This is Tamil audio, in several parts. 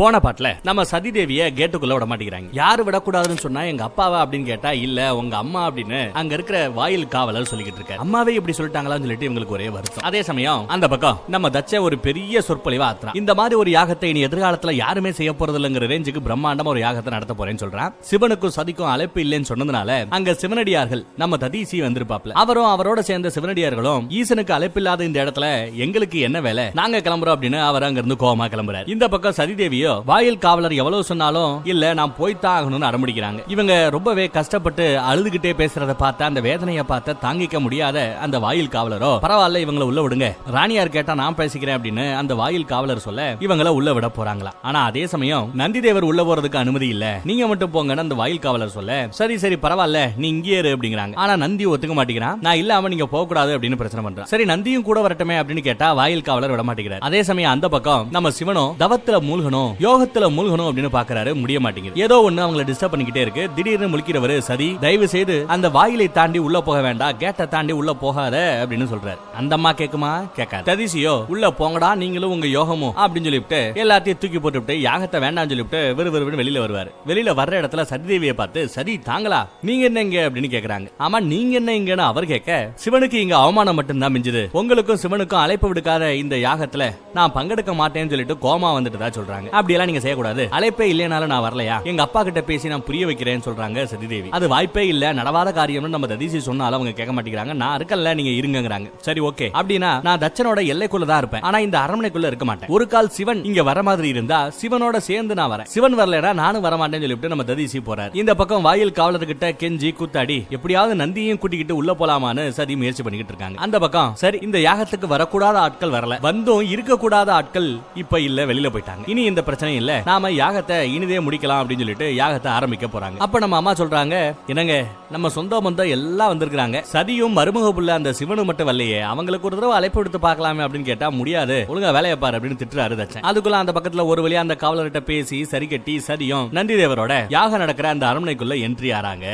போன பாட்டுல நம்ம சதிதேவியை கேட்டுக்குள்ள விட மாட்டேங்கிறாங்க யாரு விடக்கூடாதுன்னு சொன்னா எங்க அப்பாவா அப்படின்னு கேட்டா இல்ல உங்க அம்மா அப்படின்னு அங்க இருக்கிற வாயில் காவலர் சொல்லிக்கிட்டு இருக்க அம்மாவே இப்படி சொல்லிட்டாங்களான்னு சொல்லிட்டு இவங்களுக்கு ஒரே வருத்தம். அதே சமயம் அந்த பக்கம் நம்ம தச்ச ஒரு பெரிய சொற்பொழிவா ஆத்துறான். இந்த மாதிரி ஒரு யாகத்தை இனி எதிர்காலத்துல யாருமே செய்ய போறது இல்லைங்கிற ரேஞ்சுக்கு பிரம்மாண்டமா ஒரு யாகத்தை நடத்த போறேன்னு சொல்றான். சிவனுக்கும் சதிக்கும் அழைப்பு இல்லைன்னு சொன்னதுனால அங்க சிவனடியார்கள் நம்ம ததீசி வந்திருப்பாப்ல அவரும் அவரோட சேர்ந்த சிவனடியார்களும் ஈசனுக்கு அழைப்பில்லாத இந்த இடத்துல எங்களுக்கு என்ன வேலை? நாங்க கிளம்புறோம் அப்படின்னு அவர் அங்க இருந்து கோமா கிளம்புறாரு. இந்த பக்கம் சதிதேவியோ வாயில் காவலர் எவ்வளவு சொன்னாலும் இல்ல நான் போய்தான் ஆகணும்னு அடம்பிடிக்கிறாங்க. இவங்க ரொம்பவே கஷ்டப்பட்டு அழுதுகிட்டே பேசுறத பார்த்த அந்த வேதனையை பார்த்து தாங்கிக்க முடியாத அந்த வாயில் காவலரோ பரவாயில்ல இவங்கள உள்ள விடுங்க. ராணியார் கேட்டா நான் பேசிக்கிறேன் அப்படின்னு அந்த வாயில் காவலர் சொல்ல இவங்கள உள்ள விட போறாங்களா? ஆனா அதே சமயம் நந்தி தேவர் உள்ள போறதுக்கு அனுமதி இல்ல. நீங்க மட்டும் போங்கன்னு அந்த வாயில் காவலர் சொல்ல சரி சரி பரவாயில்ல நீ இங்கே இரு அப்படிங்கிறாங்க. ஆனா நந்தி ஒத்துக்க மாட்டேங்கிறான் நான் இல்லாம நீங்க போக கூடாது அப்படின்னு பிரச்சனை பண்றான் சரி நந்தியும் கூட வரட்டுமே அப்படின்னு கேட்டா வாயில் காவலர் விட மாட்டேங்கிறார். அதே சமயம் அந்த பக்கம் நம்ம சிவனும் தவத்துல மூழ்கணும். யோகத்துல முழுகணும் அப்படின்னு பாக்குறாரு முடிய மாட்டேங்குது. ஏதோ ஒண்ணு அவங்கள டிஸ்டர்ப் பண்ணிக்கிட்டே இருக்கு. திடீர்னு முழிக்கிறவரு சதி தயவு செய்து அந்த வாயிலை தாண்டி உள்ள போக வேண்டாம் கேட்டை தாண்டி உள்ள போகாத அப்படின்னு சொல்றாரு. அந்த அம்மா கேக்குமா? கேட்காது. ததிசியோ உள்ள போங்கடா நீங்களும் உங்க யோகமும் அப்படின்னு சொல்லிவிட்டு எல்லாத்தையும் தூக்கி போட்டுவிட்டு யாகத்தை வேண்டாம்னு சொல்லிவிட்டு விறு விறுவிறு வெளியில வருவாரு. வெளியில வர்ற இடத்துல சதிதேவியை பார்த்து சதி தாங்களா? நீங்க என்ன இங்க? அப்படின்னு கேக்குறாங்க. ஆமா நீங்க என்ன இங்கன்னு அவர் கேட்க சிவனுக்கு இங்க அவமானம் மட்டும்தான் மிஞ்சுது. உங்களுக்கும் சிவனுக்கும் அழைப்பு விடுக்காத இந்த யாகத்துல நான் பங்கெடுக்க மாட்டேன்னு சொல்லிட்டு கோமா வந்துட்டு தான் சொல்றாங்க. அப்படியெல்லாம் நீங்க செய்யக்கூடாது. அழைப்பே இல்லைனாலும் நான் வரலையா? எங்க அப்பா கிட்ட பேசி நான் புரிய வைக்கிறேன்னு சொல்றாங்க சதிதேவி. அது வாய்ப்பே இல்ல நடவாத காரியம்னு நம்ம ததிசி சொன்னாலும் அவங்க கேட்க மாட்டேங்கிறாங்க. நான் இருக்கல நீங்க இருங்கிறாங்க சரி ஓகே. அப்படின்னா நான் தச்சனோட எல்லைக்குள்ள தான் இருப்பேன். ஆனா இந்த அரண்மனைக்குள்ள இருக்க மாட்டேன். ஒரு கால் சிவன் இங்க வர மாதிரி இருந்தா சிவனோட சேர்ந்து நான் வரேன். சிவன் வரலனா நானும் வர மாட்டேன்னு சொல்லிட்டு நம்ம ததிசி போறாரு. இந்த பக்கம் வாயில் காவலர்கிட்ட கெஞ்சி குத்தாடி எப்படியாவது நந்தியையும் கூட்டிக்கிட்டு உள்ள போலாமான்னு சதி முயற்சி பண்ணிக்கிட்டு இருக்காங்க. அந்த பக்கம் சரி இந்த யாகத்துக்கு வரக்கூடாத ஆட்கள் வரல. வந்தும் இருக்கக்கூடாத ஆட்கள் இப்ப இல்ல வெளியில போயிட்டாங்க. இனி இந்த பிரச்சனை இல்ல. நாம யாகத்தை இனிதே முடிக்கலாம் அப்படின்னு சொல்லிட்டு யாகத்தை ஆரம்பிக்க போறாங்க. அப்ப நம்ம அம்மா சொல்றாங்க என்னங்க நம்ம சொந்த பந்தம் எல்லாம் வந்திருக்காங்க சதியும் மருமக புள்ள அந்த சிவனு மட்டும் வரலையே. அவங்களுக்கு ஒரு தடவை அழைப்பு எடுத்து பார்க்கலாமே அப்படின்னு கேட்டா முடியாது. ஒழுங்கா வேலையை பாரு அப்படின்னு திட்டுறாரு தச்சன். அதுக்குள்ள அந்த பக்கத்துல ஒரு வழியா அந்த காவலர்கிட்ட பேசி சரி கட்டி சதியும் நந்தி தேவரோட யாகம் நடக்கிற அந்த அரண்மனைக்குள்ள என்ட்ரி ஆறாங்க.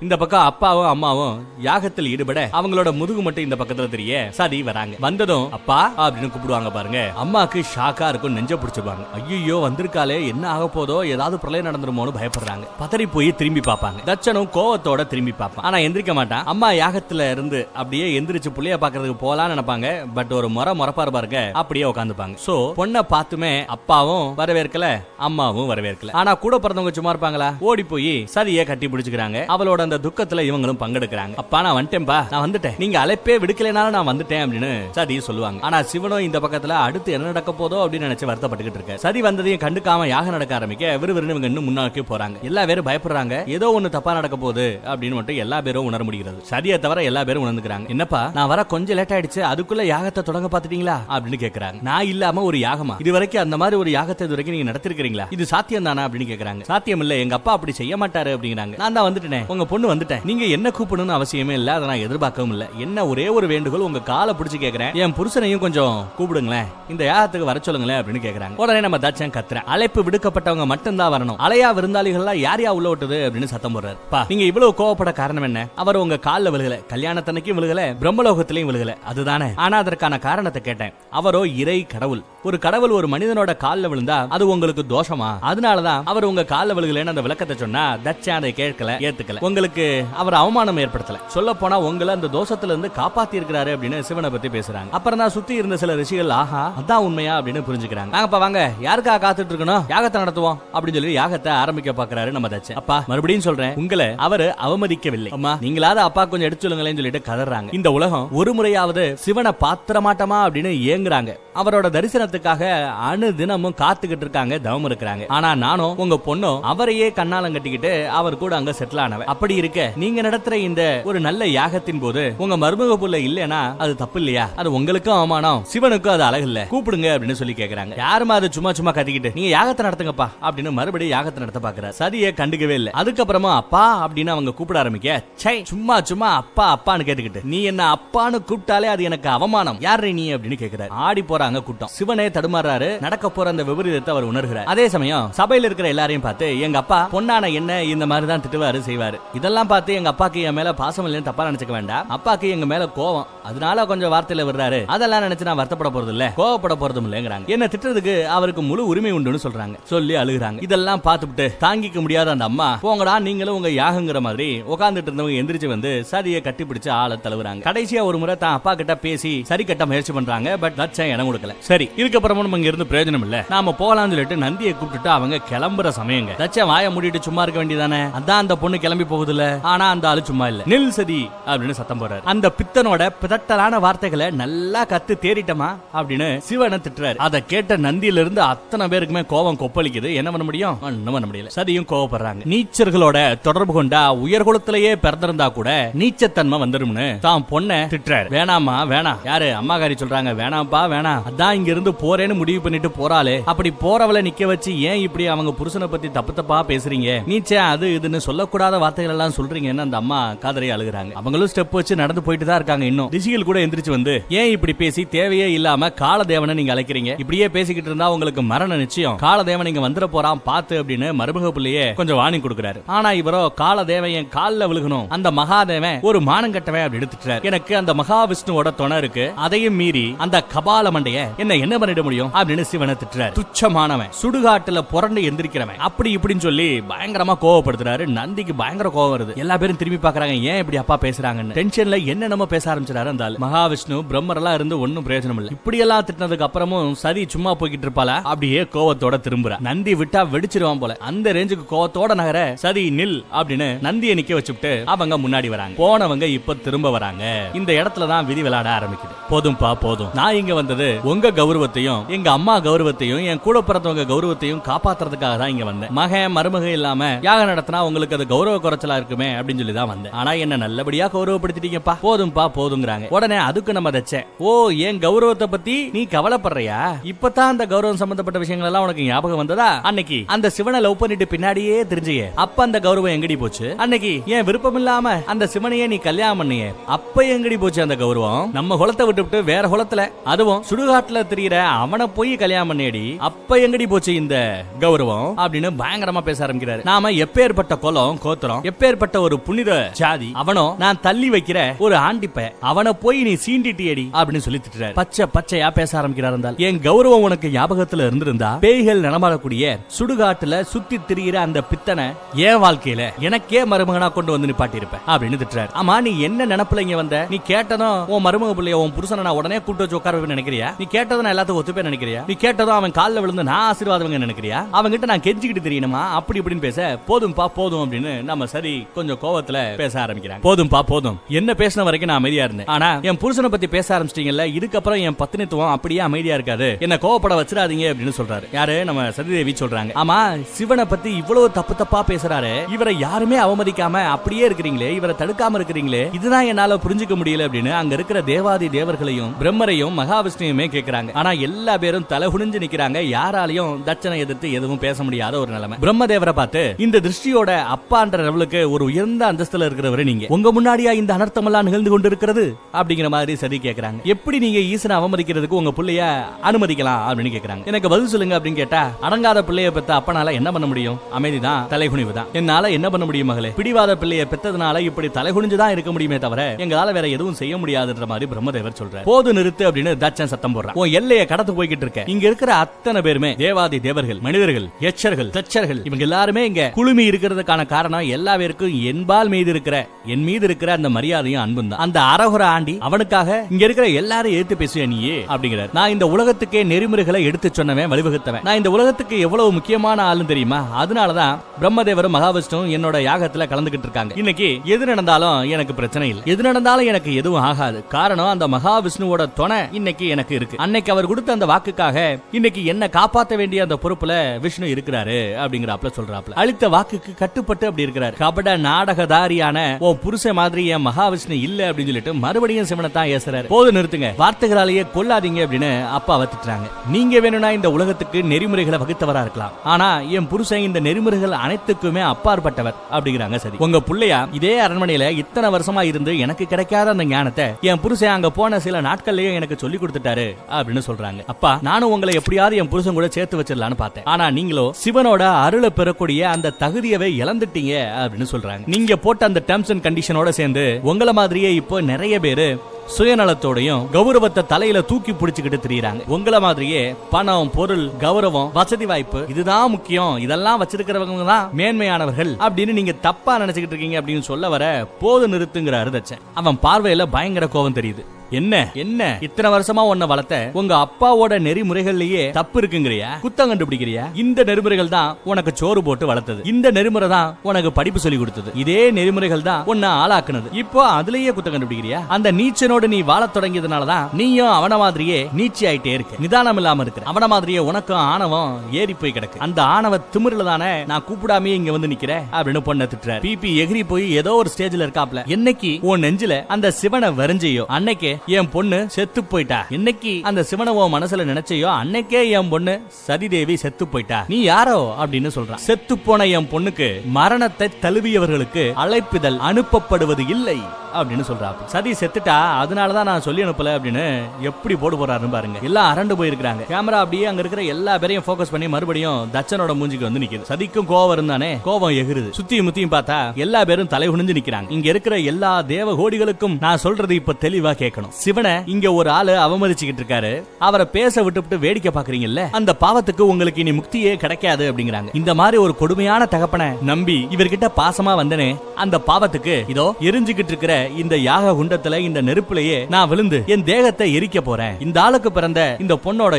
இந்த பக்கம் அப்பாவும் அம்மாவும் யாகத்தில் ஈடுபட அவங்களோட முதுகு மட்டும் இந்த பக்கத்துல தெரிய சதி வராங்க. வந்ததும் அப்பா அப்படின்னு கூப்பிடுவாங்க பாருங்க. அம்மாக்கு ஷாக்கா இருக்கும் நெஞ்ச பிடிச்சிருவாங்க ஐயோ வந்திருக்காளே என்ன ஆக போதோ ஏதாவது பிரளயம் நடந்துருமோன்னு பயப்படுறாங்க. பதறி போய் திரும்பி பார்ப்பாங்க. தச்சனும் கோவத்தோட திரும்பி பார்ப்பான். ஆனா எந்திரிக்க மாட்டான். அம்மா யாகத்துல இருந்து அப்படியே எந்திரிச்சு புள்ளைய பாக்குறதுக்கு போலாம்னு நினைப்பாங்க. பட் ஒரு முறை முறப்பாரு பாருங்க அப்படியே உட்காந்துப்பாங்க சோ பொண்ணை பார்த்துமே அப்பாவும் வரவேற்கல அம்மாவும் வரவேற்கல. ஆனா கூட பிறந்தவங்க சும்மா இருப்பாங்களா? ஓடி போய் சதியை கட்டி பிடிச்சுக்கிறாங்க. அவளோட அந்த துக்கத்துல இவங்களும் பங்கெடுக்கிறாங்க. அப்பா நான் வந்துட்டேன்பா நான் வந்துட்டேன். நீங்க அழைப்பே விடுக்கலைனாலும் நான் வந்துட்டேன் அப்படின்னு சதி சொல்லுவாங்க. ஆனா சிவனும் இந்த பக்கத்துல அடுத்து என்ன நடக்க போதோ அப்படின்னு நினைச்சு வருத்தப்பட்டுக்கிட்டு இருக்க சதி வந்ததையும் கண்டுக்காம யாகம் நடக்க ஆரம்பிக்க விறுவிறுன்னு இவங்க இன்னும் முன்னாக்கே போறாங்க. எல்லா பேரும் பயப்படுறாங்க. ஏதோ ஒண்ணு தப்பா நடக்க போகுது அப்படின்னு மட்டும் எல்லா பேரும் உணர முடிகிறது. சதியை தவிர எல்லா பேரும் உணர்ந்துக்கிறாங்க. என்னப்பா நான் வர கொஞ்சம் லேட் ஆயிடுச்சு அதுக்குள்ள யாகத்தை தொடங்க பாத்துட்டீங்களா அப்படின்னு கேக்குறாங்க. நான் இல்லாம ஒரு யாகமா? இது வரைக்கும் அந்த மாதிரி ஒரு யாகத்தை இது வரைக்கும் நீங்க நடத்திருக்கீங்களா இது சாத்தியம் தானா அப்படின்னு கேக்குறாங்க. சாத்தியம் இல்ல எங்க அப்பா அப்படி செய்ய மாட்டாரு அப்படிங்கிறாங்க. நான் தான் வந்துட்டேன். உங்க பொண்ணு வந்துட்டேன். நீங்க என்ன கூப்பிடணும்னு அவசியமே இல்ல அதை நான் எதிர்பார்க்கவும் இல்ல. என்ன ஒரே ஒரு வேண்டுகோள் உங்க காலை பிடிச்சு கேக்குறேன். என் புருஷனையும் கொஞ்சம் கூப்பிடுங்களேன். இந்த யாகத்துக்கு வர சொல்லுங்களேன் அப்படின்னு கேக்குறாங்க. உடனே நம்ம தச்சன் கத்துறேன். அழைப்பு விடுக்கப்பட்டவங்க மட்டும்தான் வரணும். அலையா விருந்தாளிகள்லாம் யார் யா உள்ள விட்டது அப்படின்னு சத்தம் போடுறாரு. பா நீங்க இவ்வளவு கோவப்பட காரணம் என்ன? அவர் உங்க கால்ல விழுகல. கல்யாணத்தனைக்கும் விழுகல பிரம்மலோகத்திலையும் விழுகல. அதுதானே? ஆனா அதற்கான காரணத்தை கேட்டேன். அவரோ இறை கடவுள். ஒரு கடவுள் ஒரு மனிதனோட கால விழுந்தா அது உங்களுக்கு தோஷமா? அதனாலதான் அவர் உங்க கால்ல விழுகலன்னு அந்த விளக்கத்தை சொன்னா தச்சன் அதை கேட்கல ஏத்துக்கல. உங்களுக்கு அவர் அவமானம் ஏற்படுத்தல. சொல்ல போனா உங்களை அந்த தோஷத்துல இருந்து காப்பாத்தி இருக்கிறாரு அப்படின்னு சிவனை பத்தி பேசுறாங்க. அப்புறம் தான் சுத்தி இருந்த சில ரிஷிகள் ஆஹா அதான் உண்மையா? அப்படின்னு புரிஞ்சுக்கிறாங்க. வாங்கப்பா வாங்க. யாருக்காக காத்துட்டு இருக்கணும். யாகத்தை நடத்துவோம்? அப்படின்னு சொல்லி யாகத்தை ஆரம்பிக்க பாக்குறாரு நம்ம தச்சு அப்பா மறுபடியும் சொல்றேன். உங்களை அவரு அவமதிக்கவில்லை. அம்மா நீங்களாவது அப்பா கொஞ்சம் எடுத்து சொல்லுங்களேன்னு சொல்லிட்டு கதறாங்க. இந்த உலகம் ஒரு முறையாவது சிவனை பாத்திர மாட்டோமா அப்படின்னு ஏங்குறாங்க. அவரோட தரிசனத்துக்காக அணு தினமும் காத்துக்கிட்டு இருக்காங்க தவம் இருக்கிறாங்க. ஆனா நானும் உங்க பொண்ணும் அவரையே கண்ணாலம் கட்டிக்கிட்டு அவர் கூட அங்க செட்டில் ஆனவ. அப்படி இருக்க நீங்க நடத்துற இந்த ஒரு நல்ல யாகத்தின் போது உங்க மருமக புள்ள இல்லனா அது தப்பு இல்லையா? அது உங்களுக்கும் அவமானம் சிவனுக்கும் அது அழகு இல்ல. கூப்பிடுங்க அப்படின்னு சொல்லி கேக்குறாங்க. யாருமா அது சும்மா சும்மா கத்திக்கிட்டு நீங்க யாகத்தை நடத்துங்கப்பா அப்படின்னு மறுபடியும் யாகத்தை நடத்த பாக்குற சதியை கண்டுக்கவே இல்லை. அதுக்கப்புறமா அப்பா அப்படின்னு அவங்க கூப்பிட ஆரம்பிக்க சை சும்மா சும்மா அப்பா அப்பான்னு கேட்டுக்கிட்டு. நீ என்ன அப்பான்னு கூப்பிட்டாலே அது எனக்கு அவமானம். யாரு நீ? அப்படின்னு கேக்குறாரு. ஆடி போறாங்க கூட்டம். சிவனே தடுமாறாரு நடக்க போற அந்த விபரீதத்தை அவர் உணர்கிறார். அதே சமயம் சபையில இருக்கிற எல்லாரையும் பார்த்து எங்க அப்பா பொண்ணான என்ன இந்த மாதிரி தான் திட்டுவாரு செய்வாரு. இதெல்லாம் பார்த்து எங்க அப்பாக்கு என் மேல பாசம் இல்லைன்னு தப்பா நினைச்சுக்க வேண்டாம். அப்பாக்கு எங்க மேல கோவம். அதனால கொஞ்சம் வார்த்தையில விடுறாரு. அதெல்லாம் நினைச்சு நான் வருத்தப்பட போறது இல்ல கோவப்பட போறதும் இல்லைங்கிறாங்க. என்ன திட்டுறதுக்கு அவருக்கு முழு உரிமை வலிமை உண்டுன்னு சொல்றாங்க. சொல்லி அழுகுறாங்க. இதெல்லாம் பார்த்துட்டு தாங்கிக்க முடியாத அந்த அம்மா போங்கடா நீங்களும் உங்க யாகங்கிற மாதிரி உட்கார்ந்துட்டு இருந்தவங்க எந்திரிச்சு வந்து சதியை கட்டி பிடிச்சு ஆளை தழுவுறாங்க. கடைசியா ஒரு முறை தான் அப்பா கிட்ட பேசி சரி கட்ட முயற்சி பண்றாங்க. பட் லட்சம் இடம் கொடுக்கல. சரி இதுக்கப்புறமும் நம்ம இங்க இருந்து பிரயோஜனம் இல்ல. நாம போகலாம்னு சொல்லிட்டு நந்தியை கூப்பிட்டுட்டு அவங்க கிளம்புற சமயங்க. லட்சம் வாய மூடிட்டு சும்மா இருக்க வேண்டியதானே? அதான் அந்த பொண்ணு கிளம்பி போகுது இல்ல ஆனா அந்த ஆளு சும்மா இல்ல. நில் சதி அப்படின்னு சத்தம் போறாரு அந்த பித்தனோட பிதட்டலான வார்த்தைகளை நல்லா கத்து தேறிட்டமா? அப்படின்னு சிவனை திட்டுறாரு. அதை கேட்ட நந்தியில இருந்து அத்தனை பேர் பேருக்குமே கோபம் கொப்பளிக்குது. என்ன பண்ண முடியும்? ஒண்ணும் பண்ண முடியல. சதியும் கோவப்படுறாங்க. நீச்சர்களோட தொடர்பு கொண்டா உயர்குலத்திலேயே பிறந்திருந்தா கூட நீச்சத்தன்மை வந்துரும்னு தான் பொண்ணை திட்டுறாரு. வேணாமா வேணாம். யாரு? அம்மாக்காரி சொல்றாங்க. வேணாம்ப்பா வேணாம். அதான் இங்க இருந்து போறேன்னு முடிவு பண்ணிட்டு போறாளே. அப்படி போறவளை நிக்க வச்சு ஏன் இப்படி அவங்க புருஷனை பத்தி தப்பு தப்பா பேசுறீங்க? நீச்சே அது இதுன்னு சொல்லக்கூடாத வார்த்தைகள் எல்லாம் சொல்றீங்கன்னு அந்த அம்மா காதலையை அழுகுறாங்க. அவங்களும் ஸ்டெப் வச்சு நடந்து போயிட்டு தான் இருக்காங்க இன்னும். ரிஷிகள் கூட எந்திரிச்சு வந்து ஏன் இப்படி பேசி? தேவையே இல்லாம காலதேவனை நீங்க அழைக்கிறீங்க. இப்படியே பேசிக்கிட்டு இருந்தா உங்களுக்கு மரண நிச்சயம். காலதேவன் இங்க வந்துட போறான் பாத்து அப்படின்னு மருமக பிள்ளையே கொஞ்சம் வாணி கொடுக்குறாரு. ஆனா இவரோ காலதேவன் என் கால்ல விழுகணும். அந்த மகாதேவன் ஒரு மானங்கட்டவன் அப்படி எடுத்துட்டார் எனக்கு அந்த மகாவிஷ்ணுவோட துணை இருக்கு. அதையும் மீறி அந்த கபால மண்டைய என்ன என்ன பண்ணிட முடியும் அப்படின்னு சிவனை திட்டுறாரு. துச்சமானவன் சுடுகாட்டுல புரண்டு எந்திரிக்கிறவன். அப்படி இப்படின்னு சொல்லி பயங்கரமா கோவப்படுத்துறாரு. நந்திக்கு பயங்கர கோவம் வருது. எல்லா பேரும் திரும்பி பாக்குறாங்க ஏன் இப்படி அப்பா பேசுறாங்கன்னு. டென்ஷன்ல என்னென்னமோ பேச ஆரம்பிச்சிடாரு அந்த மகாவிஷ்ணு பிரம்மரெல்லாம் இருந்து ஒன்னும் பிரயோஜனம் இல்ல. இப்படி எல்லாம் திட்டினதுக்கு அப்புறமும் சரி சும்மா போய்கிட்டு இருப்பாள? அப்படியே கோவத்தோட திரும்புறா. நந்தி விட்டா வெடிச்சிருவான் போல. அந்த ரேஞ்சுக்கு கோவத்தோட நகர சதி நில் அப்படின்னு நந்தியை நிக்க வச்சுட்டு அவங்க முன்னாடி வராங்க. போனவங்க இப்ப திரும்ப வராங்க. இந்த இடத்துல தான் விதி விளையாட ஆரம்பிக்குது. போதும்பா போதும். நான் இங்க வந்தது உங்க கௌரவத்தையும் எங்க அம்மா கௌரவத்தையும் என் கூட பிறந்தவங்க கௌரவத்தையும் காப்பாத்துறதுக்காக தான் இங்க வந்தேன். மகன் மருமக இல்லாம யாகம் நடத்தினா உங்களுக்கு அது கௌரவ குறைச்சலா இருக்குமே அப்படின்னு சொல்லி தான் வந்தேன். ஆனா என்ன நல்லபடியா கௌரவப்படுத்திட்டீங்கப்பா. போதும்பா போதுங்கிறாங்க. உடனே அதுக்கு நம்ம தச்சேன். ஓ என் கௌரவத்தை பத்தி நீ கவலைப்படுறியா? இப்பதான் அந்த கௌரவம் சம்பந்தப்பட்ட விஷயங்கள் எல்லாம் உனக்கு ஞாபகம் வந்ததா? அன்னைக்கு. அந்த சிவனை லவ் பண்ணிட்டு பின்னாடியே தெரிஞ்சியே அப்ப அந்த கௌரவம் எங்கடி போச்சு? அன்னைக்கு. ஏன் விருப்பம் இல்லாம அந்த சிவனையே நீ கல்யாணம் பண்ணியே? அப்ப எங்கடி போச்சு அந்த கௌரவம்? நம்ம குலத்தை விட்டுவிட்டு வேற குலத்துல அதுவும் சுடுகாட்டுல தெரியற அவனை போய் கல்யாணம் பண்ணியடி. அப்ப எங்கடி போச்சு இந்த கௌரவம்? அப்படின்னு பயங்கரமா பேச ஆரம்பிக்கிறாரு. நாம எப்பேற்பட்ட குலம் கோத்திரம் எப்பேற்பட்ட ஒரு புனித ஜாதி அவனோ நான் தள்ளி வைக்கிற ஒரு ஆண்டிப்ப அவனை போய் நீ சீண்டிட்டியடி அப்படின்னு சொல்லி திட்டுறாரு. பச்சை பச்சையா பேச ஆரம்பிக்கிறார் இருந்தால் என் கௌரவம் உனக்கு ஞாபகத்துல இருந்திருந்தா பேய்கள்? நடமாடக்கூடிய சுடுகாட்டுல சுத்தி திரியிற அந்த பித்தனை என் வாழ்க்கையில எனக்கே மருமகனா கொண்டு வந்து நிப்பாட்டி இருப்பேன் அப்படின்னு திட்டுறாரு. ஆமா நீ என்ன நினப்புல இங்க வந்த? நீ கேட்டதும் உன் மருமக பிள்ளைய உன் புருஷனை நான் உடனே கூட்டு வச்சு உட்கார நினைக்கிறியா? நீ கேட்டதும் நான் எல்லாத்துக்கும் ஒத்துப்பே நினைக்கிறியா? நீ கேட்டதும் அவன் கால்ல விழுந்து நான் ஆசீர்வாதவங்க நினைக்கிறியா? அவன்கிட்ட நான் கெஞ்சிக்கிட்டு தெரியணுமா? அப்படி இப்படின்னு பேச போதும்பா போதும் அப்படின்னு நம்ம சரி கொஞ்சம் கோவத்துல பேச ஆரம்பிக்கிறாங்க. போதும்பா போதும். என்ன பேசின வரைக்கும் நான் அமைதியா இருந்தேன். ஆனா என் புருஷனை பத்தி பேச ஆரம்பிச்சிட்டீங்கல்ல இதுக்கப்புறம் என் பத்தினித்துவம் அப்படியே அமைதியா இருக்காது. என்ன கோவப்பட வச்சிடாதீங்க அப்படின்னு சொல்றாரு. யாரு? நம்ம சதிதேவி சொல்றாங்க. ஆமா சிவனை பத்தி இவ்வளவு தப்பு தப்பா பேசுறாரு. இவரை யாருமே அவமதிக்காம அப்படியே இருக்கிறீங்களே இவரை தடுக்காம இருக்கிறீங்களே இதுதான் என்னால புரிஞ்சுக்க முடியல அப்படின்னு அங்க இருக்கிற தேவாதி தேவர்களையும் பிரம்மரையும் மகாவிஷ்ணுவையுமே கேக்குறாங்க. ஆனா எல்லா பேரும் தலை குனிஞ்சு நிக்கிறாங்க. யாராலையும் தட்சணை எதிர்த்து எதுவும் பேச முடியாத ஒரு நிலைமை. பிரம்மதேவரை பார்த்து இந்த திருஷ்டியோட அப்பான்ற லெவலுக்கு ஒரு உயர்ந்த அந்தஸ்துல இருக்கிறவரு நீங்க. உங்க முன்னாடியா இந்த அனர்த்தம் எல்லாம் நிகழ்ந்து கொண்டு இருக்கிறது அப்படிங்கிற மாதிரி சரி கேக்குறாங்க. எப்படி நீங்க ஈசனை அவமதிக்கிறதுக்கு உங்க புள்ளைய அனுமதிக்கலாம் அப்படின்னு கேக்குறாங்க. எனக்கு பதில் சொல்லுங்க. அப்படின்னு கேட்டா அடங்காத பிள்ளைய பெத்த அப்பனால என்ன பண்ண முடியும்? அமைதிதான் தலைகுனிவு தான் என்னால என்ன பண்ண முடியும் மகளே? பிடிவாத பிள்ளைய பெத்ததுனால இப்படி தலைகுனிஞ்சுதான் இருக்க முடியுமே தவிர எங்களால வேற எதுவும் செய்ய முடியாதுன்ற மாதிரி பிரம்மதேவர் சொல்றாரு. போது நிறுத்து அப்படின்னு தச்சன் சத்தம் போடுறான். உன் எல்லையை கடத்து போய்கிட்டு இருக்க. இங்க இருக்கிற அத்தனை பேருமே தேவாதி தேவர்கள் மனிதர்கள் எச்சர்கள் தச்சர்கள் இவங்க எல்லாருமே இங்க குழுமி இருக்கிறதுக்கான காரணம் எல்லா பேருக்கும் என்பால் மீது இருக்கிற என் மீது இருக்கிற அந்த மரியாதையும் அன்பும் தான். அந்த அரகுர ஆண்டி அவனுக்காக இங்க இருக்கிற எல்லாரும் எடுத்து பேசுவேன் நீயே அப்படிங்கிறார். நான் இந்த உலகத்துக்கே நெறிமுறைகளை எடுத்து சொன்னவன் வழிவகுத்தவன் நான் இந்த உலகத்துக்கு எவ்வளவு முக்கியமான ஆளுன்னு தெரியுமா? அதனாலதான் பிரம்மதேவரும் மகாவிஷ்ணுவும் என்னோட யாகத்துல கலந்துகிட்டு இருக்காங்க. இன்னைக்கு எது நடந்தாலும் எனக்கு பிரச்சனை இல்லை. எது நடந்தாலும் எனக்கு எதுவும் ஆகாது. காரணம் அந்த மகாவிஷ்ணுவோட துணை இன்னைக்கு எனக்கு இருக்கு. அன்னைக்கு அவர் கொடுத்த அந்த வாக்குக்காக இன்னைக்கு என்ன காப்பாத்த வேண்டிய அந்த பொறுப்புல விஷ்ணு இருக்கிறாரு அப்படிங்கிறாப்ல சொல்றாப்ல அளித்த வாக்குக்கு கட்டுப்பட்டு அப்படி இருக்கிறாரு. கபட நாடகதாரியான ஓ புருஷ மாதிரி என் மகாவிஷ்ணு இல்ல அப்படின்னு சொல்லிட்டு மறுபடியும் சிவனை தான் ஏசுறாரு. போது நிறுத்துங்க. வார்த்தைகளாலேயே கொல்லாதீங்க அப்படின்னு அப்பா வத்துட்டாங்க நீங்க வேணும்னா இந்த உலகத்துக்கு நெறிமுறைகளை வகுத்தவரா இருக்கலாம். ஆனா என் புருஷன் இந்த நெறிமுறைகள் அனைத்துக்குமே அப்பாற்பட்டவர் அப்படிங்கிறாங்க சரி உங்க புள்ளையா இதே அரண்மனையில இத்தனை வருஷமா இருந்து எனக்கு கிடைக்காத அந்த ஞானத்தை என் புருஷன் அங்க போன சில நாட்கள்லயே எனக்கு சொல்லி கொடுத்துட்டாரு அப்படின்னு சொல்றாங்க. அப்பா நானும் உங்களை எப்படியாவது என் புருஷன் கூட சேர்த்து வச்சிடலான்னு பார்த்தேன். ஆனா நீங்களோ சிவனோட அருளை பெறக்கூடிய அந்த தகுதியவே இழந்துட்டீங்க அப்படின்னு சொல்றாங்க. நீங்க போட்ட அந்த டேர்ம்ஸ் அண்ட் கண்டிஷனோட சேர்ந்து உங்கள மாதிரியே இப்போ நிறைய பேரு சுயநலத்தோடையும் கௌரவத்தை தலையில தூக்கி பிடிச்சுக்கிட்டு திரியறாங்க. உங்களை மாதிரியே பணம் பொருள் கௌரவம் வசதி வாய்ப்பு இதுதான் முக்கியம். இதெல்லாம் வச்சிருக்கிறவங்க தான் மேன்மையானவர்கள் அப்படின்னு நீங்க தப்பா நினைச்சுக்கிட்டு இருக்கீங்க அப்படின்னு சொல்ல வர போது நிறுத்துங்கிற அருதச்சன் அவன் பார்வையில பயங்கர கோபம் தெரியுது. என்ன? என்ன? இத்தனை வருஷமா உன்னை வளர்த்த உங்க அப்பாவோட நெறிமுறைகள்லயே தப்பு இருக்குங்கிறியா? குத்தம் கண்டுபிடிக்கிறியா? இந்த நெறிமுறைகள் தான் உனக்கு சோறு போட்டு வளர்த்தது. இந்த நெறிமுறை தான் உனக்கு படிப்பு சொல்லி கொடுத்தது. இதே நெறிமுறைகள் தான் உன்னை ஆளாக்குனது. இப்போ அதுலயே குத்தம் கண்டுபிடிக்கிறியா? அந்த நீச்சனோட நீ வாழத் தொடங்கியதுனால தான் நீயும் அவன மாதிரியே நீச்சி ஆயிட்டே இருக்க. நிதானம் இல்லாம இருக்கிற. அவன மாதிரியே உனக்கும் ஆணவம் ஏறி போய் கிடக்கு. அந்த ஆணவ திமிரில தானே நான் கூப்பிடாமே இங்க வந்து நிக்கிறேன் அப்படின்னு பொண்ணை திட்டுறாரு. பிபி எகிரி போய் ஏதோ ஒரு ஸ்டேஜ்ல இருக்காப்ல. என்னைக்கு உன் நெஞ்சில அந்த சிவனை வரைஞ்சையோ? அன்னைக்கே என் பொண்ணு செத்து போயிட்டா. என்னைக்கு அந்த சிவனை உன் மனசுல நினைச்சையோ அன்னைக்கே என் பொண்ணு சதிதேவி செத்து போயிட்டா. நீ யாரோ அப்படின்னு சொல்றான். செத்து போன என் பொண்ணுக்கு மரணத்தை தழுவியவர்களுக்கு அழைப்பிதழ் அனுப்பப்படுவது இல்லை அப்படின்னு சொல்றாப்பு. சதி செத்துட்டா அதனாலதான் நான் சொல்லி அனுப்பல அப்படின்னு எப்படி போடு போறாருன்னு பாருங்க. எல்லாம் அரண்டு போயிருக்காங்க கேமரா அப்படியே அங்க இருக்கிற எல்லா பேரையும் போக்கஸ் பண்ணி மறுபடியும் தச்சனோட மூஞ்சிக்கு வந்து நிக்குது. சதிக்கும் கோவம் இருந்தானே கோவம் எகிருது சுத்தியும் முத்தியும் பார்த்தா எல்லா பேரும் தலை குனிஞ்சு நிக்கிறாங்க. இங்க இருக்கிற எல்லா தேவ கோடிகளுக்கும் நான் சொல்றது இப்ப தெளிவா கேட்கணும். சிவனை இங்க ஒரு ஆளு அவமதிச்சுக்கிட்டு இருக்காரு. அவரை பேச விட்டுவிட்டு வேடிக்கை பாக்குறீங்கல்ல அந்த பாவத்துக்கு உங்களுக்கு இனி முக்தியே கிடைக்காது அப்படிங்கிறாங்க. இந்த மாதிரி ஒரு கொடுமையான தகப்பனை நம்பி இவர்கிட்ட பாசமா வந்தனே அந்த பாவத்துக்கு இதோ எரிஞ்சுகிட்டு இருக்கிற இந்த யாக குண்டத்துல இந்த நெருப்புலயே நான் விழுந்து என் தேகத்தை எரிக்க போறேன். இந்த ஆளுக்கு பிறந்த இந்த பொண்ணோட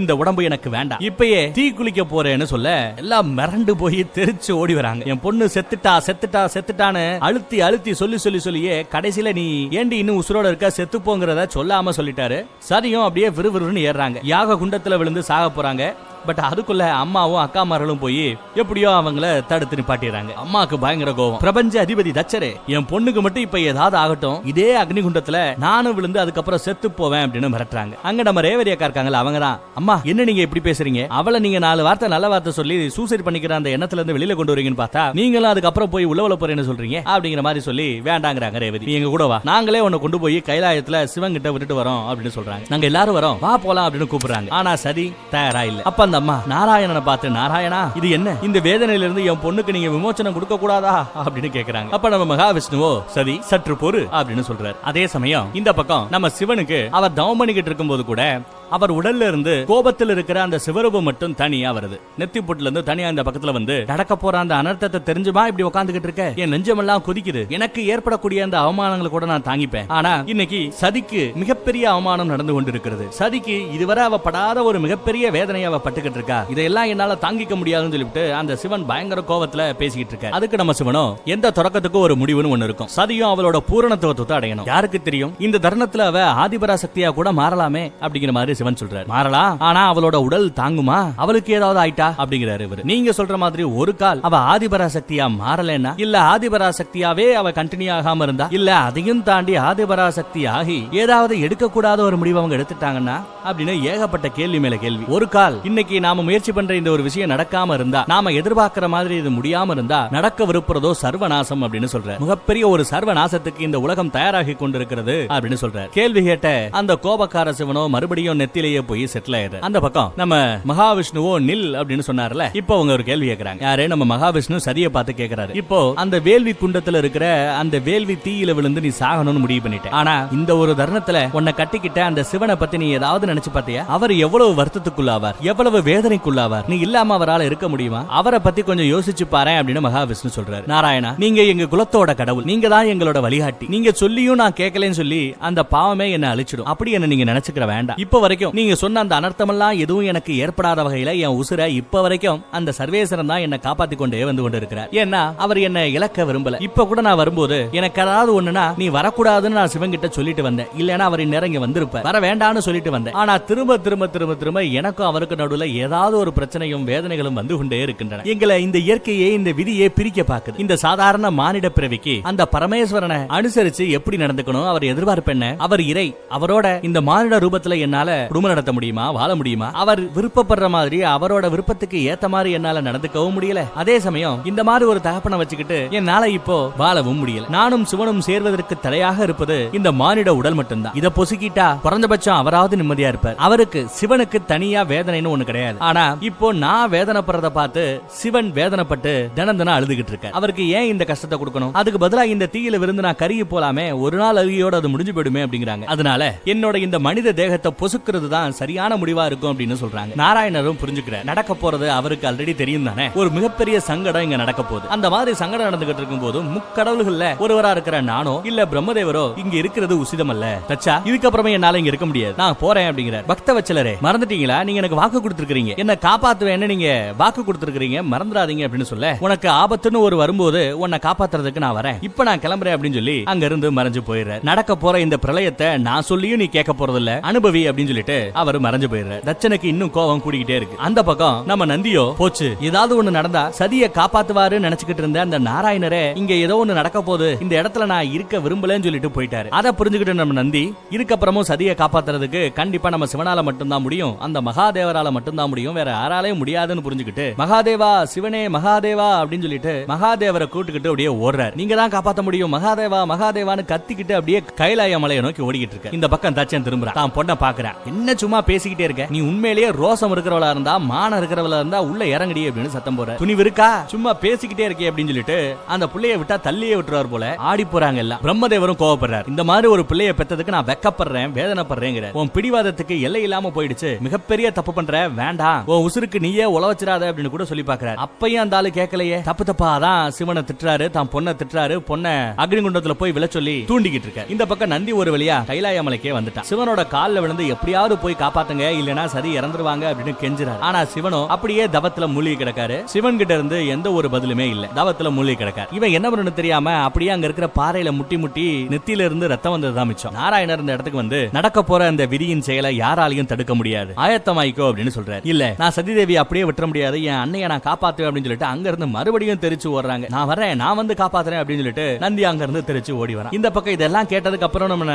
இந்த உடம்பு எனக்கு வேண்டாம். இப்பயே தீ குளிக்க போறேன்னு சொல்ல எல்லாம் மிரண்டு போய் தெரிச்சு ஓடி வராங்க. என் பொண்ணு செத்துட்டா செத்துட்டா செத்துட்டான்னு அழுத்தி அழுத்தி சொல்லி சொல்லி சொல்லியே கடைசியில நீ ஏண்டி இன்னும் உசுரோட இருக்க செத்து போங்கிறத சொல்லாம சொல்லிட்டாரு. சரியும் அப்படியே விறுவிறுன்னு ஏறாங்க யாக குண்டத்துல விழுந்து சாக போறாங்க. பட் அதுக்குள்ள அம்மாவும் அக்காமார்களும் போய் எப்படியோ அவங்கள தடுத்து நிப்பாட்டிடுறாங்க. அம்மாக்கு பயங்கர கோவம். பிரபஞ்ச அதிபதி தச்சரே என் பொண்ணுக்கு மட்டும் இப்ப ஏதாவது ஆகட்டும் இதே அக்னிகுண்டத்துல நானும் விழுந்து அதுக்கப்புறம் செத்து போவேன் அப்படின்னு மிரட்டுறாங்க. அங்க நம்ம ரேவதி அக்கா இருக்காங்கல்ல அவங்க தான் அம்மா என்ன நீங்க இப்படி பேசுறீங்க? அவளை நீங்க நாலு வார்த்தை நல்ல வார்த்தை சொல்லி சூசைட் பண்ணிக்கிற அந்த எண்ணத்துல இருந்து வெளியில கொண்டு வரீங்கன்னு பார்த்தா நீங்களும் அதுக்கப்புறம் போய் உழவல போறேன்னு சொல்றீங்க அப்படிங்கிற மாதிரி சொல்லி வேண்டாங்கிறாங்க ரேவதி. எங்க கூட வா. நாங்களே உன்னை கொண்டு போய் கைலாயத்துல சிவன் கிட்ட விட்டுட்டு வரோம் அப்படின்னு சொல்றாங்க. நாங்க எல்லாரும் வரோம். வா போலாம் அப்படின்னு கூப்பிடுறாங்க. ஆனா சரி தயாரா இல்ல. அப்ப அந்த அம்மா நாராயணனை பார்த்து நாராயணா இது என்ன? இந்த வேதனையில இருந்து என் பொண்ணுக்கு நீங்க விமோச்சனம் கொடுக்க கூடாதா? அப்படின்னு கேக்குறாங்க. அப்ப நம்ம மகாவிஷ்ணுவோ சரி சற்று பொறு அப்படின்னு சொல்றாரு. அதே சமயம் இந்த பக்கம் நம்ம சிவனுக்கு அவர் தவம் பண்ணிக்கிட்டு இருக்கும்போது கூட அவர் உடல்ல இருந்து கோபத்தில் இருக்கிற அந்த சிவரூபம் மட்டும் தனியா வருது. நெத்தி புட்டுல இருந்து தனியா இந்த பக்கத்துல வந்து நடக்க போற அந்த அனர்த்தத்தை தெரிஞ்சுமா? இப்படி உட்காந்துகிட்டு இருக்க? என் நெஞ்சமெல்லாம் கொதிக்குது. எனக்கு ஏற்படக்கூடிய அந்த அவமானங்களை கூட நான் தாங்கிப்பேன். ஆனா இன்னைக்கு சதிக்கு மிகப்பெரிய அவமானம் நடந்து கொண்டிருக்கிறது. சதிக்கு இதுவரை அவ படாத ஒரு மிகப்பெரிய வேதனையை அவ பட்டுக்கிட்டு இருக்கா. இதெல்லாம் என்னால தாங்கிக்க முடியாதுன்னு சொல்லிட்டு அந்த சிவன் பயங்கர கோபத்துல பேசிக்கிட்டு இருக்க. அதுக்கு நம்ம சிவனும் எந்த தொடக்கத்துக்கும் ஒரு முடிவுன்னு ஒண்ணு இருக்கும். சதியும் அவளோட பூரணத்துவத்தை அடையணும். யாருக்கு தெரியும்? இந்த தருணத்துல அவ ஆதிபரா சக்தியா கூட மாறலாமே அப்படிங்கிற மாதிரி சிவன் சொல்றாரு. மாறலாம் ஆனா அவளோட உடல் தாங்குமா? அவளுக்கு ஏதாவது ஆயிட்டா? அப்படிங்கிறாரு இவரு. நீங்க சொல்ற மாதிரி ஒரு கால் அவ ஆதிபராசக்தியா மாறலன்னா இல்ல ஆதிபராசக்தியாவே அவ கண்டினியூ ஆகாம இருந்தா இல்ல அதையும் தாண்டி ஆதிபராசக்தி ஆகி ஏதாவது எடுக்கக்கூடாத ஒரு முடிவு அவங்க எடுத்துட்டாங்கன்னா அப்படின்னு ஏகப்பட்ட கேள்வி மேல கேள்வி. ஒரு கால் இன்னைக்கு நாம முயற்சி பண்ற இந்த ஒரு விஷயம் நடக்காம இருந்தா நாம எதிர்பார்க்கிற மாதிரி இது முடியாம இருந்தா நடக்க விருப்புறதோ சர்வநாசம் அப்படின்னு சொல்ற மிகப்பெரிய ஒரு சர்வநாசத்துக்கு இந்த உலகம் தயாராகி கொண்டிருக்கிறது அப்படின்னு சொல்ற கேள்வி கேட்ட அந்த கோபக்கார சிவனோ மறுபடியும் நெத்திலேயே போய் செட்டில் ஆயிடுற அந்த பக்கம் நம்ம மகாவிஷ்ணுவோ நில் அப்படின்னு சொன்னார்ல இப்போ அவங்க ஒரு கேள்வி கேட்கறாங்க யாரே? நம்ம மகாவிஷ்ணு சதியை பார்த்து கேக்குறாரு. இப்போ அந்த வேள்வி குண்டத்துல இருக்கிற அந்த வேள்வி தீயில விழுந்து நீ சாகணும்னு முடிவு பண்ணிட்டேன் ஆனா இந்த ஒரு தருணத்துல உன்னை கட்டிக்கிட்ட அந்த சிவனை பத்தி நீ ஏதாவது நினைச்சு பார்த்தியா? அவர் எவ்வளவு வருத்தத்துக்குள்ளாவார் எவ்வளவு வேதனைக்குள்ளாவார். நீ இல்லாம அவரால் இருக்க முடியுமா? அவரை பத்தி கொஞ்சம் யோசிச்சு பாரு அப்படின்னு மகாவிஷ்ணு சொல்றாரு. நாராயணா நீங்க எங்க குலத்தோட கடவுள் நீங்க தான் எங்களோட வழிகாட்டி. நீங்க சொல்லியும் நான் கேட்கலன்னு சொல்லி அந்த பாவமே என்ன அழிச்சிடும். அப்படி என்ன நீங்க நினைச்சுக்கிற வேண்டாம். இப்போ வரை வரைக்கும். நீங்க சொன்ன அந்த அனர்த்தமெல்லாம் எதுவும் எனக்கு ஏற்படாத வகையில என் உசுரை இப்ப வரைக்கும் அந்த சர்வேசரன் தான் என்ன காப்பாத்தி கொண்டே வந்து கொண்டிருக்கிறார். ஏன்னா அவர் என்ன இழக்க விரும்பல. இப்ப கூட நான் வரும்போது எனக்கு ஏதாவது ஒண்ணுனா நீ வரக்கூடாதுன்னு நான் சிவங்கிட்ட சொல்லிட்டு வந்தேன். இல்லனா அவர் இந்நேரம் இங்க வந்திருப்ப வர வேண்டாம்னு சொல்லிட்டு வந்தேன். ஆனா திரும்ப திரும்ப திரும்ப திரும்ப எனக்கும் அவருக்கு நடுவுல ஏதாவது ஒரு பிரச்சனையும் வேதனைகளும் வந்து கொண்டே இருக்கின்றன. எங்களை இந்த இயற்கையே இந்த விதியை பிரிக்க பாக்குது இந்த சாதாரண மானிட பிறவிக்கு அந்த பரமேஸ்வரனை அனுசரிச்சு எப்படி நடந்துக்கணும் அவர் எதிர்பார்ப்பு என்ன? அவர் இறை அவரோட இந்த மானிட ரூபத்துல என்னால குடும்பம் நடத்த முடியுமா? வாழ முடியுமா? அவர் விருப்பப்படுற மாதிரி அவரோட விருப்பத்துக்கு ஏத்த மாதிரி என்னால நடந்துக்கவும் முடியல. அதே சமயம் இந்த மாதிரி ஒரு தகப்பனை வச்சுக்கிட்டு என்னால இப்போ வாழவும் முடியல. நானும் சிவனும் சேர்வதற்கு தடையாக இருப்பது இந்த மானிட உடல் மட்டும்தான். இத பொசுக்கிட்டா குறைஞ்சபட்சம் அவராவது நிம்மதியா இருப்பார். அவருக்கு சிவனுக்கு தனியா வேதனைன்னு ஒண்ணு கிடையாது. ஆனா இப்போ நான் வேதனைப்படுறத பார்த்து சிவன் வேதனைப்பட்டு தினம் தினம் அழுதுகிட்டு இருக்க அவருக்கு ஏன் இந்த கஷ்டத்தை கொடுக்கணும்? அதுக்கு பதிலா இந்த தீயில விருந்து நான் கருகி போலாமே ஒரு நாள் அருகியோட அது முடிஞ்சு போயிடுமே அப்படிங்கிறாங்க. அதனால என்னோட இந்த மனித தேகத்தை பொசுக்கிறது தான் சரியான முடிவா இருக்கும் அப்படின்னு சொல்றாங்க. நாராயணரும் புரிஞ்சுக்கிற நடக்க போறது அவருக்கு ஆல்ரெடி தெரியும் தானே? ஒரு மிகப்பெரிய சங்கடம் இங்க நடக்க போகுது. அந்த மாதிரி சங்கடம் நடந்துகிட்டு இருக்கும் போது முக்கடவுள்கள்ல ஒருவரா இருக்கிற நானோ இல்ல பிரம்மதேவரோ இங்க இருக்கிறது உசிதம் அல்ல தச்சா இதுக்கப்புறமே என்னால இங்க இருக்க முடியாது. நான் போறேன் அப்படிங்கிறார். பக்த வச்சலரே மறந்துட்டீங்களா? நீங்க எனக்கு வாக்கு கொடுத்துருக்கீங்க என்ன காப்பாத்துவேன்னு நீங்க வாக்கு கொடுத்துருக்கீங்க மறந்துடாதீங்க அப்படின்னு சொல்ல உனக்கு ஆபத்துன்னு ஒரு வரும்போது உன்னை காப்பாத்துறதுக்கு நான் வரேன். இப்ப நான் கிளம்புறேன் அப்படின்னு சொல்லி அங்க இருந்து மறைஞ்சு போயிடுற நடக்க போற இந்த பிரளயத்தை நான் சொல்லியும் நீ கேட்க போறது இல்ல அனுபவி அப்படின்னு சொல்லிட்டு அவர் மறைஞ்சு போயிடுறாரு. தட்சனுக்கு இன்னும் கோபம் கூடிக்கிட்டே இருக்கு. அந்த பக்கம் நம்ம நந்தியோ போச்சு. ஏதாவது ஒண்ணு நடந்தா சதியை காப்பாத்துவாரு நினைச்சுக்கிட்டு இருந்த அந்த நாராயணரே இங்க ஏதோ ஒண்ணு நடக்க போகுது. இந்த இடத்துல நான் இருக்க விரும்பலன்னு சொல்லிட்டு போயிட்டாரு. அதை புரிஞ்சுக்கிட்டு நம்ம நந்தி இதுக்கப்புறமும் சதியை காப்பாத்துறதுக்கு கண்டிப்பா நம்ம சிவனால மட்டும்தான் முடியும். அந்த மகாதேவரால மட்டும்தான் முடியும். வேற யாராலையும் முடியாதுன்னு புரிஞ்சுக்கிட்டு மகாதேவா சிவனே மகாதேவா அப்படின்னு சொல்லிட்டு மகாதேவரை கூட்டுக்கிட்டு அப்படியே ஓடுறாரு. நீங்க தான் காப்பாத்த முடியும். மகாதேவா மகாதேவான்னு கத்திக்கிட்டு அப்படியே கைலாய மலையை நோக்கி ஓடிக்கிட்டு இருக்க. இந்த பக்கம் தச்சன் திரும்புறான். தான் பொண்ணை பாக்குறேன் என்ன சும்மா பேசிக்கிட்டே இருக்க? நீ உண்மையிலேயே ரோசம் இருக்கிறவளா இருந்தா மானம் இருக்கிறவளா இருந்தா உள்ள இறங்கடி அப்படின்னு சத்தம் போற துணிவு இருக்கா? சும்மா பேசிக்கிட்டே இருக்கே அப்படின்னு சொல்லிட்டு அந்த பிள்ளைய விட்டா தள்ளியே விட்டுறாரு போல. ஆடி போறாங்க எல்லாம். பிரம்மதேவரும் கோவப்படுறாரு. இந்த மாதிரி ஒரு பிள்ளைய பெத்ததுக்கு நான் வெக்கப்படுறேன் வேதனைப்படுறேங்கிற. உன் பிடிவாதத்துக்கு எல்லை இல்லாம போயிடுச்சு. மிகப்பெரிய தப்பு பண்ற. வேண்டாம். உன் உசுருக்கு நீயே உழவச்சிடாத அப்படின்னு கூட சொல்லி பாக்குறாரு அப்பயும் அந்த ஆளு கேட்கலையே. தப்பு தப்பா? தான் சிவனை திட்டுறாரு தான் பொண்ணை திட்டுறாரு பொண்ணை அக்னிகுண்டத்துல போய் விழ சொல்லி தூண்டிக்கிட்டு இருக்க இந்த பக்கம் நந்தி ஒரு வழியா கைலாய மலைக்கே வந்துட்டான். சிவனோட கால்ல விழுந்து எப்படியா யாராவது போய் காப்பாத்துங்க இல்லனா சரி இறந்துருவாங்க அப்படின்னு கெஞ்சுறாரு. ஆனா சிவனோ அப்படியே தவத்துல மூழ்கி கிடக்காரு. சிவன் கிட்ட இருந்து எந்த ஒரு பதிலுமே இல்ல. தவத்துல மூழ்கி கிடக்காரு. இவன் என்ன பண்ணணும் தெரியாம அப்படியே அங்க இருக்கிற பாறையில முட்டி முட்டி நெத்தியில இருந்து ரத்தம் வந்ததுதான் மிச்சம். நாராயணர் இந்த இடத்துக்கு வந்து நடக்க போற அந்த விதியின் செயலை யாராலையும் தடுக்க முடியாது. ஆயத்தமாயிக்கோ அப்படின்னு சொல்றாரு. இல்ல நான் சதிதேவி அப்படியே விட்டுற முடியாது. என் அன்னைய நான் காப்பாத்துவேன் அப்படின்னு சொல்லிட்டு அங்க இருந்து மறுபடியும் தெரிச்சு ஓடுறாங்க. நான் வரேன் நான் வந்து காப்பாத்துறேன் அப்படின்னு சொல்லிட்டு நந்தி அங்க இருந்து தெரிச்சு ஓடி வரேன். இந்த பக்கம் இதெல்லாம் கேட்டதுக்கு அப்புறம் நம்ம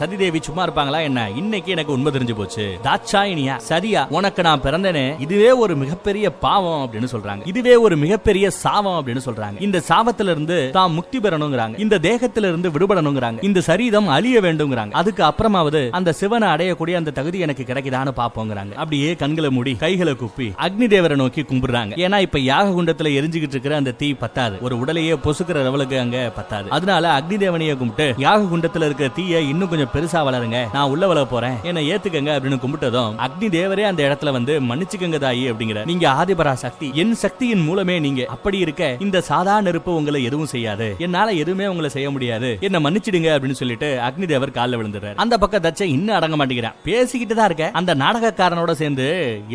சதிதேவி சும்மா இருப்பாங்களா என்ன? இன்னைக்கு எனக்கு உண்மை தெரிஞ்சு போச்சு. தாட்சாயினியா சரியா உனக்கு நான் பிறந்தனே இதுவே ஒரு மிகப்பெரிய பாவம் அப்படின்னு சொல்றாங்க. இதுவே ஒரு மிகப்பெரிய சாவம் அப்படின்னு சொல்றாங்க. இந்த சாபத்துல இருந்து தான் முக்தி பெறணுங்கிறாங்க. இந்த தேகத்துல இருந்து விடுபடணுங்கிறாங்க. இந்த சரீரம் அழிய வேண்டும்ங்கிறாங்க அதுக்கு அப்புறமாவது அந்த சிவனை அடையக்கூடிய அந்த தகுதி எனக்கு கிடைக்குதான்னு பாப்போங்கிறாங்க அப்படியே கண்களை மூடி கைகளை குப்பி அக்னி தேவரை நோக்கி கும்பிடுறாங்க. ஏன்னா இப்ப யாக குண்டத்துல எரிஞ்சுக்கிட்டு இருக்கிற அந்த தீ பத்தாது. ஒரு உடலையே பொசுக்கிற லெவலுக்கு அங்க பத்தாது. அதனால அக்னி தேவனையை கும்பிட்டு யாக குண்டத்துல இருக்கிற தீய இன்னும் கொஞ்சம் பெருசா வளருங்க. நான் உள்ள வளர போறேன். என்ன ஏத்து ஏத்துக்கங்க அப்படின்னு கும்பிட்டதும் அக்னி தேவரே அந்த இடத்துல வந்து மன்னிச்சுக்கங்க தாயி அப்படிங்கிற நீங்க ஆதிபரா சக்தி. என் சக்தியின் மூலமே நீங்க அப்படி இருக்க இந்த சாதா நெருப்பு உங்களை எதுவும் செய்யாது. என்னால எதுவுமே உங்களை செய்ய முடியாது. என்ன மன்னிச்சிடுங்க அப்படின்னு சொல்லிட்டு அக்னி தேவர் காலில் விழுந்துறாரு அந்த பக்கம் தச்சை இன்னும் அடங்க மாட்டேங்கிறான் பேசிக்கிட்டு தான் இருக்க அந்த நாடகக்காரனோட சேர்ந்து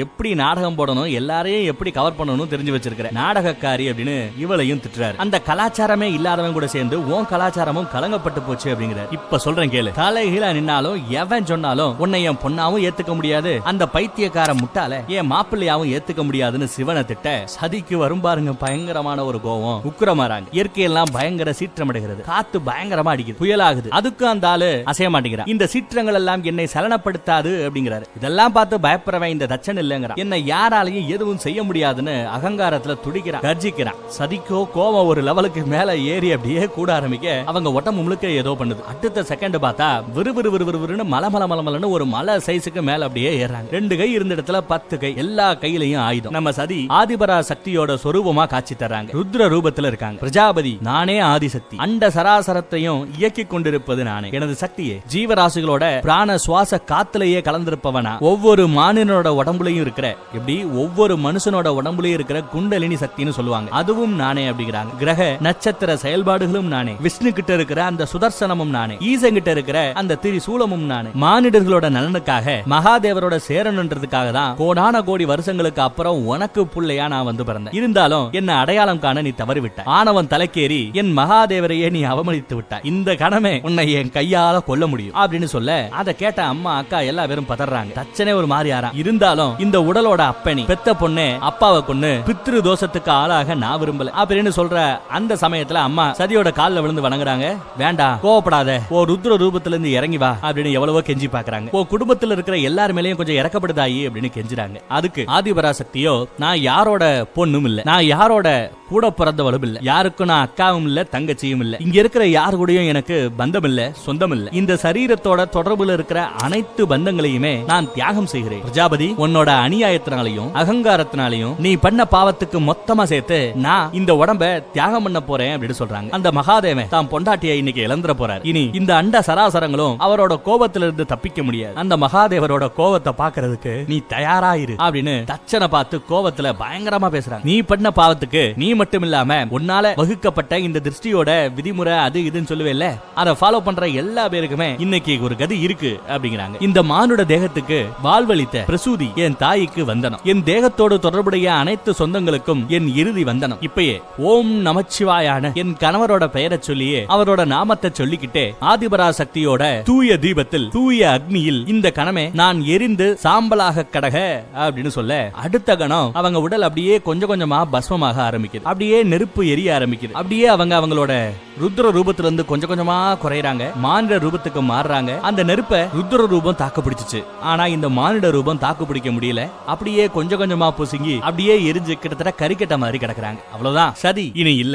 எப்படி நாடகம் போடணும் எல்லாரையும் எப்படி கவர் பண்ணணும் தெரிஞ்சு வச்சிருக்கிற நாடகக்காரி அப்படின்னு இவளையும் திட்டுறாரு. அந்த கலாச்சாரமே இல்லாதவன் கூட சேர்ந்து உன் கலாச்சாரமும் கலங்கப்பட்டு போச்சு அப்படிங்கிற இப்ப சொல்றேன் கேளு. தலைகீழா நின்னாலும் எவன் சொன்னாலும் உன்னை என் பொண்ணாவும் ஏத்துக்க முடியாது. அந்த பைத்தியக்கார முட்டால என் மாப்பிள்ளையாவும் ஏத்துக்க முடியாதுன்னு சிவனை திட்ட சதிக்கு வரும் பாருங்க பயங்கரமான ஒரு கோவம். உக்கிரமாறாங்க. இயற்கையெல்லாம் பயங்கர சீற்றமடைகிறது. காத்து பயங்கரமா அடிக்குது. புயலாகுது. அதுக்கும் அந்த ஆளு அசைய மாட்டேங்கிறான். இந்த சீற்றங்கள் எல்லாம் என்னை சலனப்படுத்தாது அப்படிங்கிறாரு. இதெல்லாம் பார்த்து பயப்படுறவன் இந்த தச்சன் இல்லைங்கிறான். என்னை யாராலையும் எதுவும் செய்ய முடியாதுன்னு அகங்காரத்துல துடிக்கிறான் கர்ஜிக்கிறான். சதிக்கோ கோவம் ஒரு லெவலுக்கு மேல ஏறி அப்படியே கூட ஆரம்பிக்க அவங்க உடம்பு முழுக்க ஏதோ பண்ணுது. அடுத்த செகண்ட் பார்த்தா விறுவிறு விறுவிறுன்னு மலமல மல ஒரு மலை சைஸுக்கு மேல அப்படியே ஏறாங்க ரெண்டு கை இருந்த இடத்துல பத்து கை. எல்லா கையிலையும் ஆயுதம். நம்ம சதி ஆதிபரா சக்தியோட சொரூபமா காட்சி தர்றாங்க. ருத்ர ரூபத்துல இருக்காங்க. பிரஜாபதி நானே ஆதிசக்தி. அண்ட சராசரத்தையும் இயக்கி கொண்டிருப்பது நானே. எனது சக்தியே ஜீவராசிகளோட பிராண சுவாச காத்துலயே கலந்திருப்பவனா. ஒவ்வொரு மானினோட உடம்புலையும் இருக்கிற எப்படி ஒவ்வொரு மனுஷனோட உடம்புலயும் இருக்கிற குண்டலினி சக்தின்னு சொல்லுவாங்க. அதுவும் நானே அப்படிங்கிறாங்க. கிரக நட்சத்திர செயல்பாடுகளும் நானே. விஷ்ணு கிட்ட இருக்கிற அந்த சுதர்சனமும் நானே. ஈசன் கிட்ட இருக்கிற அந்த திரிசூலமும் நானே. மானிடர்களோட நலனுக்கு நலனுக்காக மகாதேவரோட சேரணுன்றதுக்காக தான் கோடான கோடி வருஷங்களுக்கு அப்புறம் உனக்கு புள்ளையா நான் வந்து பிறந்தேன். இருந்தாலும் என்ன அடையாளம் காண நீ தவறிவிட்ட. ஆனவன் தலைக்கேறி என் மகாதேவரையே நீ அவமதித்து விட்ட. இந்த கணமே உன்னை என் கையால கொல்ல முடியும். அப்படின்னு சொல்ல அதை கேட்ட அம்மா அக்கா எல்லா பேரும் பதறாங்க. தச்சனே ஒரு மாதிரி ஆறா இருந்தாலும் இந்த உடலோட அப்பனி பெத்த பொண்ணு அப்பாவை கொண்டு பித்ரு தோஷத்துக்கு ஆளாக நான் விரும்பல. அப்படின்னு சொல்ற அந்த சமயத்துல அம்மா சதியோட கால்ல விழுந்து வணங்குறாங்க. வேண்டாம் கோவப்படாத. ஓ ருத்ர ரூபத்துல இருந்து இறங்கி வா. அப்படின்னு எவ்வளவோ கெஞ்சி பாக்குறாங்க. ஓ குடும்பத்துல இருக்கிற எல்லார் மேலயும் கொஞ்சம் இறக்கப்படுதாயி அப்படின்னு கெஞ்சுறாங்க. அதுக்கு ஆதிபராசக்தியோ நான் யாரோட பொண்ணும் இல்ல. நான் யாரோட கூட பிறந்தவளும் இல்ல. யாருக்கும் நான் அக்காவும் இல்ல தங்கச்சியும் இல்ல. இங்க இருக்கிற யாரு கூடயும் எனக்கு பந்தம் இல்ல சொந்தம் இல்ல. இந்த சரீரத்தோட தொடர்புல இருக்கிற அனைத்து பந்தங்களையுமே நான் தியாகம் செய்கிறேன். பிரஜாபதி உன்னோட அநியாயத்தினாலையும் அகங்காரத்தினாலையும் நீ பண்ண பாவத்துக்கு மொத்தமா சேர்த்து நான் இந்த உடம்ப தியாகம் பண்ண போறேன் அப்படின்னு சொல்றாங்க. அந்த மகாதேவன் தான் பொண்டாட்டியை இன்னைக்கு இழந்துட போறாரு. இனி இந்த அண்ட சராசரங்களும் அவரோட கோபத்திலிருந்து தப்பிக்க முடியாது. அந்த மகாதேவரோட கோவத்தை பாக்குறதுக்கு நீ தயாராயிரு. அப்படின்னு தச்சனை பார்த்து கோவத்துல பயங்கரமா பேசுறாங்க. நீ பண்ண பாவத்துக்கு நீ மட்டும் இல்லாம உன்னால வகுக்கப்பட்ட இந்த திருஷ்டியோட விதிமுறை அது இதுன்னு சொல்லுவேல்ல அதை ஃபாலோ பண்ற எல்லா பேருக்குமே இன்னைக்கு ஒரு கதி இருக்கு அப்படிங்கிறாங்க. இந்த மானுட தேகத்துக்கு வாழ்வளித்த பிரசூதி என் தாய்க்கு வந்தனம். என் தேகத்தோடு தொடர்புடைய அனைத்து சொந்தங்களுக்கும் என் இறுதி வந்தனம். இப்பயே ஓம் நமச்சிவாயான என் கணவரோட பெயரை சொல்லியே அவரோட நாமத்தை சொல்லிக்கிட்டே ஆதிபரா சக்தியோட தூய தீபத்தில் தூய அக்னியில் இந்த கணமே நான் எரிந்து சாம்பலாக கடக அப்படின்னு சொல்ல அடுத்த கணம் அவங்க உடல் அப்படியே கொஞ்சம் கொஞ்சமா பஸ்மமாக ஆரம்பிக்குது. அப்படியே நெருப்பு எரிய ஆரம்பிக்குது. அப்படியே அவங்க அவங்களோட ருத்ர ரூபத்துல இருந்து கொஞ்சம் கொஞ்சமா குறையறாங்க. மானிட ரூபத்துக்கு மாறுறாங்க. அந்த நெருப்ப ருத்ர ரூபம் தாக்கு பிடிச்சிச்சு ஆனா இந்த மானிட ரூபம் தாக்கு பிடிக்க முடியல. அப்படியே கொஞ்சம் கொஞ்சமா பொசுங்கி அப்படியே எரிஞ்சு கிட்டத்தட்ட கறிக்கட்ட மாதிரி கிடக்குறாங்க. அவ்வளவுதான். சதி இனி இல்ல.